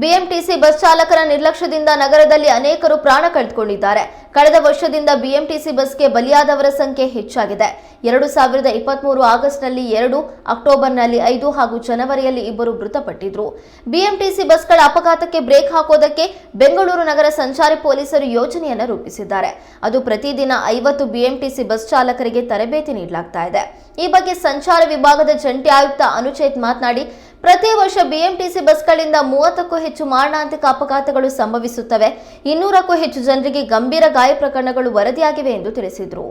BMTC bus ಚಾಲಕರ ನಿರ್ಲಕ್ಷ್ಯದಿಂದ ನಗರದಲ್ಲಿ ಅನೇಕರು ಪ್ರಾಣ ಕಳೆದುಕೊಂಡಿದ್ದಾರೆ. ಕಳೆದ ವರ್ಷದಿಂದ ಬಿಎಂಟಿಸಿ ಬಸ್ಗೆ ಬಲಿಯಾದವರ ಸಂಖ್ಯೆ ಹೆಚ್ಚಾಗಿದೆ. ಎರಡು ಸಾವಿರದ ಇಪ್ಪತ್ಮೂರು ಆಗಸ್ಟ್ನಲ್ಲಿ ಎರಡು, ಅಕ್ಟೋಬರ್ನಲ್ಲಿ ಐದು ಹಾಗೂ ಜನವರಿಯಲ್ಲಿ ಇಬ್ಬರು ಮೃತಪಟ್ಟಿದ್ರು. ಬಿಎಂಟಿಸಿ ಬಸ್ಗಳ ಅಪಘಾತಕ್ಕೆ ಬ್ರೇಕ್ ಹಾಕೋದಕ್ಕೆ ಬೆಂಗಳೂರು ನಗರ ಸಂಚಾರಿ ಪೊಲೀಸರು ಯೋಜನೆಯನ್ನು ರೂಪಿಸಿದ್ದಾರೆ. ಅದು ಪ್ರತಿದಿನ ಐವತ್ತು ಬಿಎಂಟಿಸಿ ಬಸ್ ಚಾಲಕರಿಗೆ ತರಬೇತಿ ನೀಡಲಾಗ್ತಾ ಇದೆ. ಈ ಬಗ್ಗೆ ಸಂಚಾರ ವಿಭಾಗದ ಜಂಟಿ ಆಯುಕ್ತ ಅನುಚೇತ್ ಮಾತನಾಡಿ ಪ್ರತಿ ವರ್ಷ ಬಿಎಂಟಿಸಿ ಬಸ್ಗಳಿಂದ ಮೂವತ್ತಕ್ಕೂ ಹೆಚ್ಚು ಮಾರಣಾಂತಿಕ ಅಪಘಾತಗಳು ಸಂಭವಿಸುತ್ತವೆ. ಇನ್ನೂರಕ್ಕೂ ಹೆಚ್ಚು ಜನರಿಗೆ ಗಂಭೀರ ಗಾಯ ಪ್ರಕರಣಗಳು ವರದಿಯಾಗಿವೆ ಎಂದು ತಿಳಿಸಿದರು.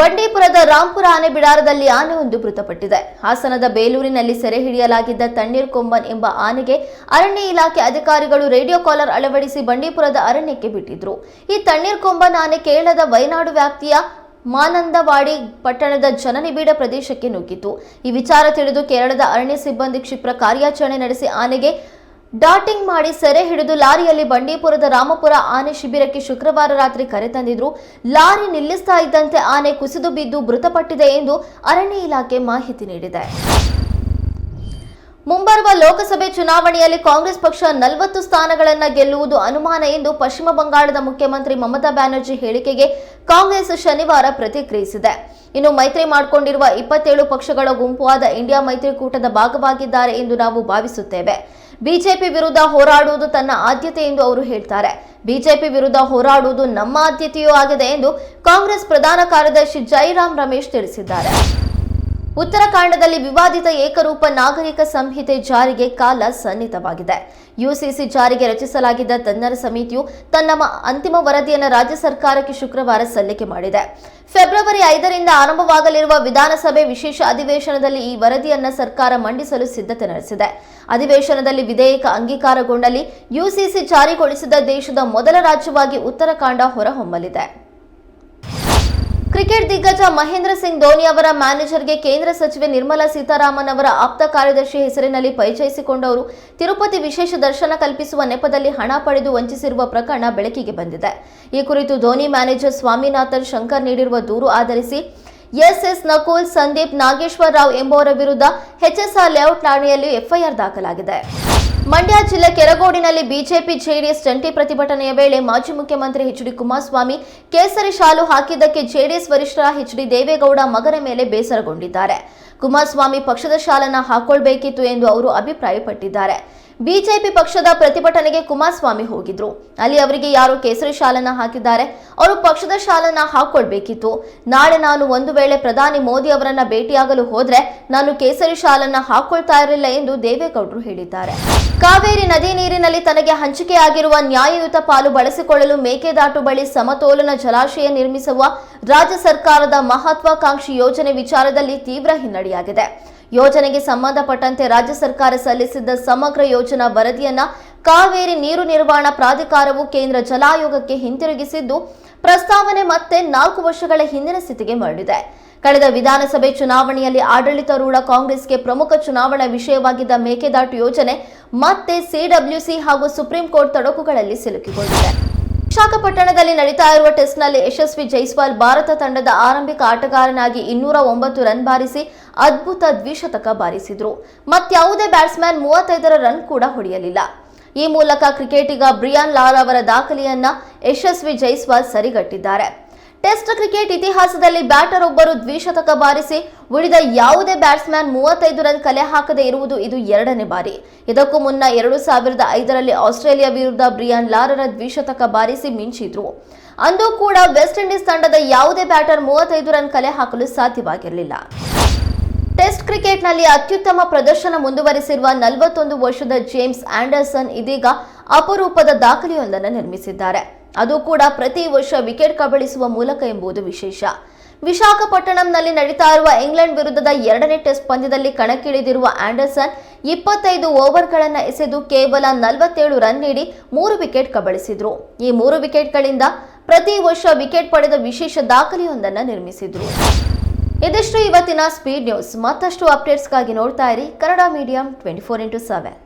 ಬಂಡೀಪುರದ ರಾಂಪುರ ಆನೆ ಬಿಡಾರದಲ್ಲಿ ಆನೆಯೊಂದು ಮೃತಪಟ್ಟಿದೆ. ಹಾಸನದ ಬೇಲೂರಿನಲ್ಲಿ ಸೆರೆ ಹಿಡಿಯಲಾಗಿದ್ದ ತಣ್ಣೀರ್ ಕೊಂಬನ್ ಎಂಬ ಆನೆಗೆ ಅರಣ್ಯ ಇಲಾಖೆ ಅಧಿಕಾರಿಗಳು ರೇಡಿಯೋ ಕಾಲರ್ ಅಳವಡಿಸಿ ಬಂಡೀಪುರದ ಅರಣ್ಯಕ್ಕೆ ಬಿಟ್ಟಿದ್ರು. ಈ ತಣ್ಣೀರ್ ಕೊಂಬನ್ ಆನೆ ಕೇರಳದ ವಯನಾಡು ವ್ಯಾಪ್ತಿಯ ಮಾನಂದವಾಡಿ ಪಟ್ಟಣದ ಜನನಿಬಿಡ ಪ್ರದೇಶಕ್ಕೆ ನುಗ್ಗಿತು. ಈ ವಿಚಾರ ತಿಳಿದು ಕೇರಳದ ಅರಣ್ಯ ಸಿಬ್ಬಂದಿ ಕ್ಷಿಪ್ರ ಕಾರ್ಯಾಚರಣೆ ನಡೆಸಿ ಆನೆಗೆ ಡಾಟಿಂಗ್ ಮಾಡಿ ಸೆರೆ ಹಿಡಿದು ಲಾರಿಯಲ್ಲಿ ಬಂಡೀಪುರದ ರಾಮಪುರ ಆನೆ ಶಿಬಿರಕ್ಕೆ ಶುಕ್ರವಾರ ರಾತ್ರಿ ಕರೆತಂದಿದ್ರು ಲಾರಿ ನಿಲ್ಲಿಸ್ತಾ ಇದ್ದಂತೆ ಆನೆ ಕುಸಿದು ಬಿದ್ದು ಮೃತಪಟ್ಟಿದೆ ಎಂದು ಅರಣ್ಯ ಇಲಾಖೆ ಮಾಹಿತಿ ನೀಡಿದೆ. ಮುಂಬರುವ ಲೋಕಸಭೆ ಚುನಾವಣೆಯಲ್ಲಿ ಕಾಂಗ್ರೆಸ್ ಪಕ್ಷ ನಲವತ್ತು ಸ್ಥಾನಗಳನ್ನು ಗೆಲ್ಲುವುದು ಅನುಮಾನ ಎಂದು ಪಶ್ಚಿಮ ಬಂಗಾಳದ ಮುಖ್ಯಮಂತ್ರಿ ಮಮತಾ ಬ್ಯಾನರ್ಜಿ ಹೇಳಿಕೆಗೆ ಕಾಂಗ್ರೆಸ್ ಶನಿವಾರ ಪ್ರತಿಕ್ರಿಯಿಸಿದೆ. ಇನ್ನು ಮೈತ್ರಿ ಮಾಡಿಕೊಂಡಿರುವ ಇಪ್ಪತ್ತೇಳು ಪಕ್ಷಗಳ ಗುಂಪುವಾದ ಇಂಡಿಯಾ ಮೈತ್ರಿಕೂಟದ ಭಾಗವಾಗಿದ್ದಾರೆ ಎಂದು ನಾವು ಭಾವಿಸುತ್ತೇವೆ. ಬಿಜೆಪಿ ವಿರುದ್ಧ ಹೋರಾಡುವುದು ತನ್ನ ಆದ್ಯತೆ ಎಂದು ಅವರು ಹೇಳ್ತಾರೆ. ಬಿಜೆಪಿ ವಿರುದ್ಧ ಹೋರಾಡುವುದು ನಮ್ಮ ಆದ್ಯತೆಯೂ ಆಗಿದೆ ಎಂದು ಕಾಂಗ್ರೆಸ್ ಪ್ರಧಾನ ಕಾರ್ಯದರ್ಶಿ ಜೈರಾಮ್ ರಮೇಶ್ ತಿಳಿಸಿದ್ದಾರೆ. ಉತ್ತರಾಖಂಡದಲ್ಲಿ ವಿವಾದಿತ ಏಕರೂಪ ನಾಗರಿಕ ಸಂಹಿತೆ ಜಾರಿಗೆ ಕಾಲ ಸನ್ನಿತವಾಗಿದೆ ಯುಸಿಸಿ ಜಾರಿಗೆ ರಚಿಸಲಾಗಿದ್ದ ತಜ್ಞರ ಸಮಿತಿಯು ತನ್ನ ಅಂತಿಮ ವರದಿಯನ್ನು ರಾಜ್ಯ ಸರ್ಕಾರಕ್ಕೆ ಶುಕ್ರವಾರ ಸಲ್ಲಿಕೆ ಮಾಡಿದೆ. ಫೆಬ್ರವರಿ ಐದರಿಂದ ಆರಂಭವಾಗಲಿರುವ ವಿಧಾನಸಭೆ ವಿಶೇಷ ಅಧಿವೇಶನದಲ್ಲಿ ಈ ವರದಿಯನ್ನು ಸರ್ಕಾರ ಮಂಡಿಸಲು ಸಿದ್ಧತೆ ನಡೆಸಿದೆ. ಅಧಿವೇಶನದಲ್ಲಿ ವಿಧೇಯಕ ಅಂಗೀಕಾರಗೊಂಡಲ್ಲಿ ಯುಸಿಸಿ ಜಾರಿಗೊಳಿಸಿದ ದೇಶದ ಮೊದಲ ರಾಜ್ಯವಾಗಿ ಉತ್ತರಾಖಂಡ ಹೊರಹೊಮ್ಮಲಿದೆ. ಕ್ರಿಕೆಟ್ ದಿಗ್ಗಜ ಮಹೇಂದ್ರ ಸಿಂಗ್ ಧೋನಿ ಅವರ ಮ್ಯಾನೇಜರ್ಗೆ ಕೇಂದ್ರ ಸಚಿವೆ ನಿರ್ಮಲಾ ಸೀತಾರಾಮನ್ ಅವರ ಆಪ್ತ ಕಾರ್ಯದರ್ಶಿ ಹೆಸರಿನಲ್ಲಿ ಪರಿಚಯಿಸಿಕೊಂಡವರು. ತಿರುಪತಿ ವಿಶೇಷ ದರ್ಶನ ಕಲ್ಪಿಸುವ ನೆಪದಲ್ಲಿ ಹಣ ಪಡೆದು ವಂಚಿಸಿರುವ ಪ್ರಕರಣ ಬೆಳಕಿಗೆ ಬಂದಿದೆ. ಈ ಕುರಿತು ಧೋನಿ ಮ್ಯಾನೇಜರ್ ಸ್ವಾಮಿನಾಥನ್ ಶಂಕರ್ ನೀಡಿರುವ ದೂರು ಆಧರಿಸಿ ಎಸ್ಎಸ್ ನಕುಲ್, ಸಂದೀಪ್ ನಾಗೇಶ್ವರ ರಾವ್ ಎಂಬುವರ ವಿರುದ್ಧ ಎಚ್ಎಸ್ಆರ್ ಲೇಔಟ್ ಠಾಣೆಯಲ್ಲಿ ಎಫ್ಐಆರ್ ದಾಖಲಾಗಿದೆ. ಮಂಡ್ಯ ಜಿಲ್ಲೆ ಕೆರಗೋಡಿನಲ್ಲಿ ಬಿಜೆಪಿ ಜೆಡಿಎಸ್ ಜಂಟಿ ಪ್ರತಿಭಟನೆಯ ವೇಳೆ ಮಾಜಿ ಮುಖ್ಯಮಂತ್ರಿ ಎಚ್ ಡಿ ಕುಮಾರಸ್ವಾಮಿ ಕೇಸರಿ ಶಾಲು ಹಾಕಿದ್ದಕ್ಕೆ ಜೆಡಿಎಸ್ ವರಿಷ್ಠ ಎಚ್ ಡಿ ದೇವೇಗೌಡ ಮಗನ ಮೇಲೆ ಬೇಸರಗೊಂಡಿದ್ದಾರೆ. ಕುಮಾರಸ್ವಾಮಿ ಪಕ್ಷದ ಶಾಲನ್ನ ಹಾಕೊಳ್ಬೇಕಿತ್ತು ಎಂದು ಅವರು ಅಭಿಪ್ರಾಯಪಟ್ಟಿದ್ದಾರೆ. ಬಿಜೆಪಿ ಪಕ್ಷದ ಪ್ರತಿಭಟನೆಗೆ ಕುಮಾರಸ್ವಾಮಿ ಹೋಗಿದ್ರು. ಅಲ್ಲಿ ಅವರಿಗೆ ಯಾರು ಕೇಸರಿ ಶಾಲನ್ನ ಹಾಕಿದ್ದಾರೆ. ಅವರು ಪಕ್ಷದ ಶಾಲನ್ನ ಹಾಕೊಳ್ಬೇಕಿತ್ತು. ನಾಳೆ ನಾನು ಒಂದು ವೇಳೆ ಪ್ರಧಾನಿ ಮೋದಿ ಅವರನ್ನ ಭೇಟಿಯಾಗಲು ಹೋದ್ರೆ ನಾನು ಕೇಸರಿ ಶಾಲನ್ನ ಹಾಕೊಳ್ತಾ ಇರಲಿಲ್ಲ ಎಂದು ದೇವೇಗೌಡರು ಹೇಳಿದ್ದಾರೆ. ಕಾವೇರಿ ನದಿ ನೀರಿನಲ್ಲಿ ತನಗೆ ಹಂಚಿಕೆಯಾಗಿರುವ ನ್ಯಾಯಯುತ ಪಾಲು ಬಳಸಿಕೊಳ್ಳಲು ಮೇಕೆದಾಟು ಬಳಿ ಸಮತೋಲನ ಜಲಾಶಯ ನಿರ್ಮಿಸುವ ರಾಜ್ಯ ಸರ್ಕಾರದ ಮಹತ್ವಾಕಾಂಕ್ಷಿ ಯೋಜನೆ ವಿಚಾರದಲ್ಲಿ ತೀವ್ರ ಹಿನ್ನಡೆಯಾಗಿದೆ. ಯೋಜನೆಗೆ ಸಂಬಂಧಪಟ್ಟಂತೆ ರಾಜ್ಯ ಸರ್ಕಾರ ಸಲ್ಲಿಸಿದ್ದ ಸಮಗ್ರ ಯೋಜನಾ ವರದಿಯನ್ನ ಕಾವೇರಿ ನೀರು ನಿರ್ವಹಣಾ ಪ್ರಾಧಿಕಾರವು ಕೇಂದ್ರ ಜಲಾಯೋಗಕ್ಕೆ ಹಿಂತಿರುಗಿಸಿದ್ದು, ಪ್ರಸ್ತಾವನೆ ಮತ್ತೆ ನಾಲ್ಕು ವರ್ಷಗಳ ಹಿಂದಿನ ಸ್ಥಿತಿಗೆ ಮರಳಿದೆ. ಕಳೆದ ವಿಧಾನಸಭೆ ಚುನಾವಣೆಯಲ್ಲಿ ಆಡಳಿತಾರೂಢ ಕಾಂಗ್ರೆಸ್ಗೆ ಪ್ರಮುಖ ಚುನಾವಣಾ ವಿಷಯವಾಗಿದ್ದ ಮೇಕೆದಾಟು ಯೋಜನೆ ಮತ್ತೆ ಸಿಡಬ್ಲ್ಯೂಸಿ ಹಾಗೂ ಸುಪ್ರೀಂ ಕೋರ್ಟ್ ತಡಕುಗಳಲ್ಲಿ ಸಿಲುಕಿಕೊಂಡಿದೆ. ವಿಶಾಖಪಟ್ಟಣದಲ್ಲಿ ನಡೀತಾ ಇರುವ ಟೆಸ್ಟ್ನಲ್ಲಿ ಯಶಸ್ವಿ ಜೈಸ್ವಾಲ್ ಭಾರತ ತಂಡದ ಆರಂಭಿಕ ಆಟಗಾರನಾಗಿ ಇನ್ನೂರ ಒಂಬತ್ತು ರನ್ ಬಾರಿಸಿ ಅದ್ಭುತ ದ್ವಿಶತಕ ಬಾರಿಸಿದ್ರು. ಮತ್ಯಾವುದೇ ಬ್ಯಾಟ್ಸ್ಮನ್ ಮೂವತ್ತೈದರ ರನ್ ಕೂಡ ಹೊಡೆಯಲಿಲ್ಲ. ಈ ಮೂಲಕ ಕ್ರಿಕೆಟಿಗ ಬ್ರಿಯಾನ್ ಲಾಲ್ ಅವರ ದಾಖಲೆಯನ್ನ ಯಶಸ್ವಿ ಜೈಸ್ವಾಲ್ ಸರಿಗಟ್ಟಿದ್ದಾರೆ. ಟೆಸ್ಟ್ ಕ್ರಿಕೆಟ್ ಇತಿಹಾಸದಲ್ಲಿ ಬ್ಯಾಟರ್ ಒಬ್ಬರು ದ್ವಿಶತಕ ಬಾರಿಸಿ ಉಳಿದ ಯಾವುದೇ ಬ್ಯಾಟ್ಸ್ಮನ್ ಮೂವತ್ತೈದು ರನ್ ಕಲೆ ಹಾಕದೇ ಇರುವುದು ಇದು ಎರಡನೇ ಬಾರಿ. ಇದಕ್ಕೂ ಮುನ್ನ ಎರಡು ಸಾವಿರದ ಐದರಲ್ಲಿ ಆಸ್ಟ್ರೇಲಿಯಾ ವಿರುದ್ಧ ಬ್ರಿಯಾನ್ ಲಾರರ ದ್ವಿಶತಕ ಬಾರಿಸಿ ಮಿಂಚಿದ್ರು. ಅಂದು ಕೂಡ ವೆಸ್ಟ್ ಇಂಡೀಸ್ ತಂಡದ ಯಾವುದೇ ಬ್ಯಾಟರ್ ಮೂವತ್ತೈದು ರನ್ ಕಲೆ ಹಾಕಲು ಸಾಧ್ಯವಾಗಿರಲಿಲ್ಲ. ಟೆಸ್ಟ್ ಕ್ರಿಕೆಟ್ನಲ್ಲಿ ಅತ್ಯುತ್ತಮ ಪ್ರದರ್ಶನ ಮುಂದುವರಿಸಿರುವ ನಲವತ್ತೊಂದು ವರ್ಷದ ಜೇಮ್ಸ್ ಆಂಡರ್ಸನ್ ಇದೀಗ ಅಪರೂಪದ ದಾಖಲೆಯೊಂದನ್ನು ನಿರ್ಮಿಸಿದ್ದಾರೆ. ಅದು ಕೂಡ ಪ್ರತಿ ವರ್ಷ ವಿಕೆಟ್ ಕಬಳಿಸುವ ಮೂಲಕ ಎಂಬುದು ವಿಶೇಷ. ವಿಶಾಖಪಟ್ಟಣಂನಲ್ಲಿ ನಡೀತಾ ಇರುವ ಇಂಗ್ಲೆಂಡ್ ವಿರುದ್ಧದ ಎರಡನೇ ಟೆಸ್ಟ್ ಪಂದ್ಯದಲ್ಲಿ ಕಣಕ್ಕಿಳಿದಿರುವ ಆಂಡರ್ಸನ್ ಇಪ್ಪತ್ತೈದು ಓವರ್ಗಳನ್ನು ಎಸೆದು ಕೇವಲ ನಲವತ್ತೇಳು ರನ್ ನೀಡಿ ಮೂರು ವಿಕೆಟ್ ಕಬಳಿಸಿದ್ರು. ಈ ಮೂರು ವಿಕೆಟ್ಗಳಿಂದ ಪ್ರತಿ ವರ್ಷ ವಿಕೆಟ್ ಪಡೆದ ವಿಶೇಷ ದಾಖಲೆಯೊಂದನ್ನು ನಿರ್ಮಿಸಿದ್ರು. ಇದಿಷ್ಟು ಇವತ್ತಿನ ಸ್ಪೀಡ್ ನ್ಯೂಸ್. ಮತ್ತಷ್ಟು ಅಪ್ಡೇಟ್ಸ್ಗಾಗಿ ನೋಡ್ತಾ ಇರಿ Kannada medium twenty four into seven.